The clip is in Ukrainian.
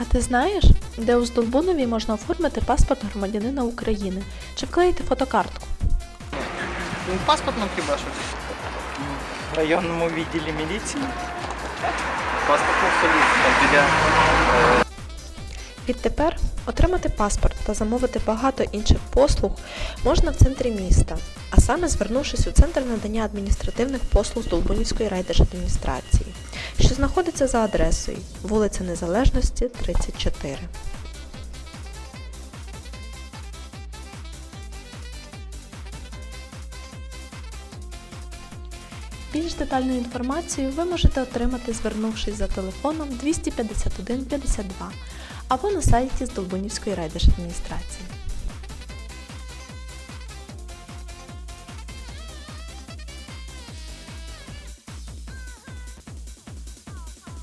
А ти знаєш, де у Здолбунові можна оформити паспорт громадянина України чи вклеїти фотокартку? Ну, паспорт нам хіба що. В районному відділі міліції. Паспортний столі, там біля. Відтепер отримати паспорт та замовити багато інших послуг можна в центрі міста, а саме звернувшись у центр надання адміністративних послуг Здолбунівської райдержадміністрації, що знаходиться за адресою вулиця Незалежності, 34. Більш детальну інформацію ви можете отримати, звернувшись за телефоном 251 52 або на сайті Здолбунівської райдержадміністрації.